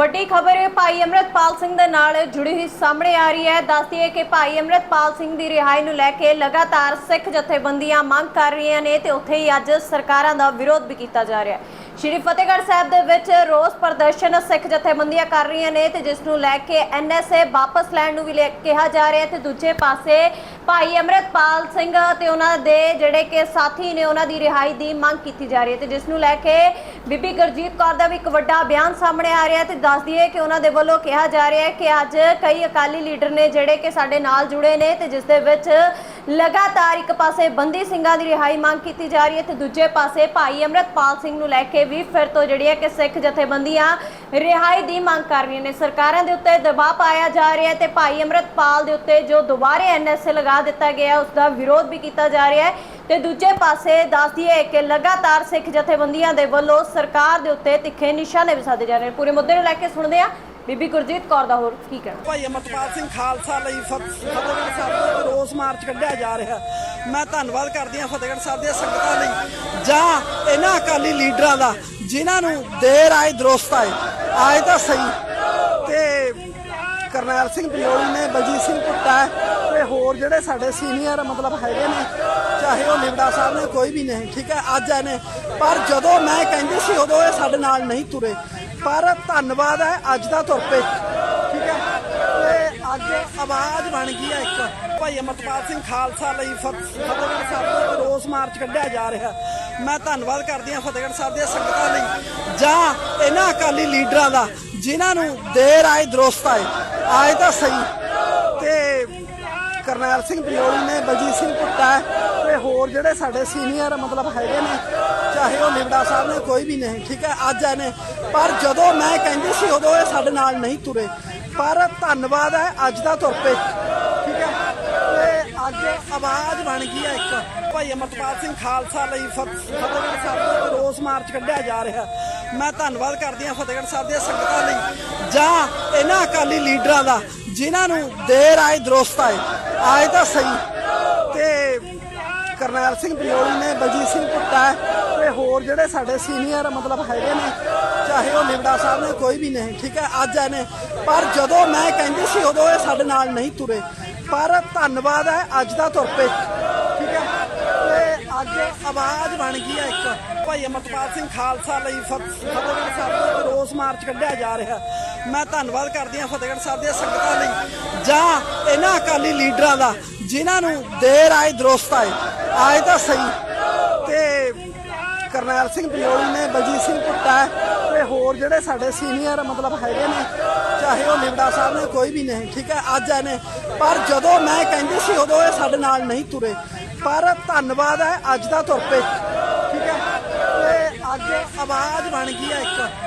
ਵੱਡੀ ਖਬਰ, ਭਾਈ ਅਮਰਤਪਾਲ ਸਿੰਘ ਦੇ ਨਾਲ ਜੁੜੀ ਹੋਈ ਸਾਹਮਣੇ ਆ ਰਹੀ ਹੈ। ਦੱਸਦੀ ਹੈ ਕਿ ਭਾਈ ਅਮਰਤਪਾਲ ਸਿੰਘ ਦੀ ਰਿਹਾਈ ਨੂੰ ਲੈ ਕੇ ਲਗਾਤਾਰ ਸਿੱਖ ਜਥੇਬੰਦੀਆਂ ਮੰਗ ਕਰ ਰਹੀਆਂ ਨੇ ਤੇ ਉੱਥੇ ਹੀ ਅੱਜ ਸਰਕਾਰਾਂ ਦਾ ਵਿਰੋਧ ਵੀ ਕੀਤਾ ਜਾ ਰਿਹਾ ਹੈ। ਸ਼੍ਰੀ ਫਤਿਹਗੜ੍ਹ ਸਾਹਿਬ ਦੇ ਵਿੱਚ ਰੋਸ ਪ੍ਰਦਰਸ਼ਨ ਸਿੱਖ ਜਥੇਬੰਦੀਆਂ ਕਰ ਰਹੀਆਂ ਨੇ ਤੇ ਜਿਸ ਨੂੰ ਲੈ ਕੇ ਐਨਐਸਏ ਵਾਪਸ ਲੈਣ ਨੂੰ ਵੀ ਲੈ- ਕਿਹਾ ਜਾ ਰਿਹਾ ਹੈ। ਤੇ ਦੂਜੇ ਪਾਸੇ ਭਾਈ ਅਮਰਤਪਾਲ ਸਿੰਘ ਤੇ ਉਹਨਾਂ ਦੇ ਜਿਹੜੇ ਕਿ ਸਾਥੀ ਨੇ ਉਹਨਾਂ ਦੀ ਰਿਹਾਈ ਦੀ ਮੰਗ ਕੀਤੀ ਜਾ ਰਹੀ ਹੈ ਤੇ ਜਿਸ ਨੂੰ ਲੈ ਕੇ ਬੀਬੀ ਗੁਰਜੀਤ ਕੌਰ ਦਾ ਵੀ ਇੱਕ ਵੱਡਾ ਬਿਆਨ ਸਾਹਮਣੇ ਆ ਰਿਹਾ ਹੈ ਤੇ ਦੱਸ ਦਈਏ ਕਿ ਉਹਨਾਂ ਦੇ ਵੱਲੋਂ ਕਿਹਾ ਜਾ ਰਿਹਾ ਹੈ ਕਿ ਅੱਜ ਕਈ ਅਕਾਲੀ ਲੀਡਰ ਨੇ ਜਿਹੜੇ ਕਿ ਸਾਡੇ ਨਾਲ ਜੁੜੇ ਨੇ ਤੇ ਜਿਸ ਦੇ ਵਿੱਚ ਲਗਾਤਾਰ ਇੱਕ ਪਾਸੇ ਬੰਦੀ ਸਿੰਘਾਂ ਦੀ ਰਿਹਾਈ ਮੰਗ ਕੀਤੀ ਜਾ ਰਹੀ ਹੈ ਤੇ ਦੂਜੇ ਪਾਸੇ ਭਾਈ ਅਮਰਤਪਾਲ ਸਿੰਘ ਨੂੰ ਲੈ ਕੇ ਵੀ ਫਿਰ ਤੋਂ ਜਿਹੜੀ ਹੈ ਕਿ ਸਿੱਖ ਜਥੇਬੰਦੀਆਂ ਰਿਹਾਈ ਦੀ ਮੰਗ ਕਰ ਰਹੀਆਂ ਨੇ। ਸਰਕਾਰਾਂ ਦੇ ਉੱਤੇ ਦਬਾਅ ਪਾਇਆ ਜਾ ਰਿਹਾ ਹੈ ਤੇ ਭਾਈ ਅਮਰਤਪਾਲ ਦੇ ਉੱਤੇ ਜੋ ਦੁਬਾਰੇ ਐਨਐਸਏ ਲਗਾ ਦਿੱਤਾ ਗਿਆ ਉਸ ਦਾ ਵਿਰੋਧ ਵੀ ਕੀਤਾ ਜਾ ਰਿਹਾ ਹੈ ਤੇ ਦੂਜੇ ਪਾਸੇ ਦੱਸ ਦਈਏ ਕਿ ਲਗਾਤਾਰ ਸਿੱਖ ਜਥੇਬੰਦੀਆਂ ਦੇ ਵੱਲੋਂ ਸਰਕਾਰ ਦੇ ਉੱਤੇ ਤਿੱਖੇ ਨਿਸ਼ਾਨੇ ਵੀ ਸਾਧੇ ਜਾ ਰਹੇ ਨੇ। ਪੂਰੇ ਮੁੱਦੇ ਨੂੰ ਲੈ ਕੇ ਸੁਣਦੇ ਆ ਬੀਬੀ ਗੁਰਜੀਤ ਕੌਰ ਦਾ ਹੋਰ ਕੀ ਕਹਿਣਾ? ਭਾਈ ਅਮਰਪਾਲ ਸਿੰਘ ਖਾਲਸਾ ਲਈ ਫਤ- ਫਤਿਹਗੜ੍ਹ ਸਾਹਿਬ ਤੋਂ ਰੋਸ ਮਾਰਚ ਕੱਢਿਆ ਜਾ ਰਿਹਾ। ਮੈਂ ਧੰਨਵਾਦ ਕਰਦੀ ਹਾਂ ਫਤਿਹਗੜ੍ਹ ਸਾਹਿਬ ਦੀਆਂ ਸੰਗਤਾਂ ਲਈ। ਜਾਂ ਇਹਨਾਂ ਅਕਾਲੀ ਲੀਡਰਾਂ ਦਾ, ਜਿਨ੍ਹਾਂ ਨੂੰ ਦੇਰ ਆਏ ਦਰੁਸਤ ਆਏ। ਆਏ ਤਾਂ ਸਹੀ। ਤੇ ਕਰਨੈਲ ਸਿੰਘ ਬਿਲੋਲੀ ਨੇ, ਬਲਜੀਤ ਸਿੰਘ ਭੁੱਟਾ ਤੇ ਹੋਰ ਜਿਹੜੇ ਸਾਡੇ ਸੀਨੀਅਰ ਮਤਲਬ ਹੈਗੇ ਨੇ, ਚਾਹੇ ਉਹ ਲਿਬੜਾ ਸਾਹਿਬ ਨੇ, ਕੋਈ ਵੀ ਨਹੀਂ, ਠੀਕ ਹੈ, ਅੱਜ ਆਏ ਨੇ। ਪਰ ਜਦੋਂ ਮੈਂ ਕਹਿੰਦੀ ਸੀ, ਉਦੋਂ ਇਹ ਸਾਡੇ ਨਾਲ ਨਹੀਂ ਤੁਰੇ। ਪਰ ਧੰਨਵਾਦ ਹੈ, ਅੱਜ ਦਾ ਤੁਰ ਠੀਕ ਹੈ? ਤੇ ਅੱਜ ਆਵਾਜ਼ ਬਣ ਗਈ ਹੈ ਇੱਕ। ਭਾਈ ਅਮਰਪਾਲ ਸਿੰਘ ਖਾਲਸਾ ਲਈ ਫਤ- ਫਤਿਹਗੜ੍ਹ ਸਾਹਿਬ ਤੋਂ ਰੋਸ ਮਾਰਚ ਕੱਢਿਆ ਜਾ ਰਿਹਾ। ਮੈਂ ਧੰਨਵਾਦ ਕਰਦੀ ਹਾਂ ਫਤਿਹਗੜ੍ਹ ਸਾਹਿਬ ਦੀਆਂ ਸੰਗਤਾਂ ਲਈ, ਜਾਂ ਇਹਨਾਂ ਅਕਾਲੀ ਲੀਡਰਾਂ ਦਾ, ਜਿਨ੍ਹਾਂ ਨੂੰ ਦੇਰ ਆਏ ਦਰੁਸਤ ਆਏ। ਆਏ ਤਾਂ ਸਹੀ। ਤੇ ਕਰਨੈਲ ਸਿੰਘ ਬਿਲੋਲੀ ਨੇ ਬਲਜੀਤ ਸਿੰਘ ਭੁੱਟਾ ਤੇ ਹੋਰ ਜਿਹੜੇ ਸਾਡੇ ਸੀਨੀਅਰ ਮਤਲਬ ਹੈਗੇ ਨੇ ਲਿਬੜਾ ਸਾਹਿਬ ਨੇ, ਕੋਈ ਵੀ ਨਹੀਂ, ਠੀਕ ਹੈ, ਅੱਜ ਆਏ ਨੇ ਪਰ ਜਦੋਂ ਮੈਂ ਕਹਿੰਦੀ ਸੀ ਉਦੋਂ ਇਹ ਸਾਡੇ ਨਾਲ ਨਹੀਂ ਤੁਰੇ। ਪਰ ਧੰਨਵਾਦ ਹੈ, ਅੱਜ ਦਾ ਤੁਰ ਠੀਕ ਹੈ, ਤੇ ਅੱਜ ਆਵਾਜ਼ ਬਣ ਗਈ ਹੈ ਇੱਕ। ਭਾਈ ਅਮਰਪਾਲ ਸਿੰਘ ਖਾਲਸਾ ਲਈ ਫਤਿਹਗੜ੍ਹ ਸਾਹਿਬ ਤੋਂ ਰੋਸ ਮਾਰਚ ਕੱਢਿਆ ਜਾ ਰਿਹਾ ਮੈਂ ਧੰਨਵਾਦ ਕਰਦੀ ਹਾਂ ਫਤਿਹਗੜ੍ਹ ਸਾਹਿਬ ਦੀਆਂ ਸੰਗਤਾਂ ਲਈ, ਜਾਂ ਇਹਨਾਂ ਅਕਾਲੀ ਲੀਡਰਾਂ ਦਾ, ਜਿਨ੍ਹਾਂ ਨੂੰ ਦੇਰ ਆਏ, ਦਰੁਸਤ ਆਏ ਆਏ ਤਾਂ ਸਹੀ। ਤੇ ਕਰਨੈਲ ਸਿੰਘ ਬਿਲੋਲੀ ਨੇ, ਬਲਜੀਤ ਸਿੰਘ ਭੁੱਟਾ ਹੋਰ ਜਿਹੜੇ ਸਾਡੇ ਸੀਨੀਅਰ ਮਤਲਬ ਹੈਗੇ ਨੇ, ਚਾਹੇ ਉਹ ਲਿਬੜਾ ਸਾਹਿਬ ਨੇ, ਕੋਈ ਵੀ ਨਹੀਂ, ਠੀਕ ਹੈ, ਅੱਜ ਆਏ ਨੇ। ਪਰ ਜਦੋਂ ਮੈਂ ਕਹਿੰਦੀ ਸੀ, ਉਦੋਂ ਇਹ ਸਾਡੇ ਨਾਲ ਨਹੀਂ ਤੁਰੇ। ਪਰ ਧੰਨਵਾਦ ਹੈ, ਅੱਜ ਦਾ ਤੁਰ ਪਏ। ਠੀਕ ਹੈ, ਤੇ ਅੱਜ ਆਵਾਜ਼ ਬਣ ਗਈ ਹੈ ਇੱਕ। ਭਾਈ ਅਮਰਪਾਲ ਸਿੰਘ ਖਾਲਸਾ ਲਈ ਫਤ- ਫਤਿਹਗੜ੍ਹ ਸਾਹਿਬ ਤੋਂ ਰੋਸ ਮਾਰਚ ਕੱਢਿਆ ਜਾ ਰਿਹਾ। ਮੈਂ ਧੰਨਵਾਦ ਕਰਦੀ ਹਾਂ ਫਤਿਹਗੜ੍ਹ ਸਾਹਿਬ ਦੀਆਂ ਸੰਗਤਾਂ ਲਈ, ਜਾਂ ਇਹਨਾਂ ਅਕਾਲੀ ਲੀਡਰਾਂ ਦਾ, ਜਿਨ੍ਹਾਂ ਨੂੰ ਦੇਰ ਆਏ, ਦਰੁਸਤ ਆਏ। ਆਏ ਤਾਂ ਸਹੀ। ਕਰਨੈਲ ਸਿੰਘ ਬਿਲੋਲੀ ਨੇ, ਬਲਜੀਤ ਸਿੰਘ ਭੁੱਟਾ ਤੇ ਹੋਰ ਜਿਹੜੇ ਸਾਡੇ ਸੀਨੀਅਰ ਮਤਲਬ ਹੈਗੇ ਨੇ, ਚਾਹੇ ਉਹ ਲਿਬੜਾ ਸਾਹਿਬ ਨੇ, ਕੋਈ ਵੀ ਨਹੀਂ, ਠੀਕ ਹੈ, ਅੱਜ ਆਏ ਨੇ। ਪਰ ਜਦੋਂ ਮੈਂ ਕਹਿੰਦੀ ਸੀ, ਉਦੋਂ ਇਹ ਸਾਡੇ ਨਾਲ ਨਹੀਂ ਤੁਰੇ। ਪਰ ਧੰਨਵਾਦ ਹੈ, ਅੱਜ ਦਾ ਤੁਰ ਪਏ, ਠੀਕ ਹੈ। ਤੇ ਅੱਜ ਆਵਾਜ਼ ਬਣ ਗਈ ਹੈ ਇੱਕ।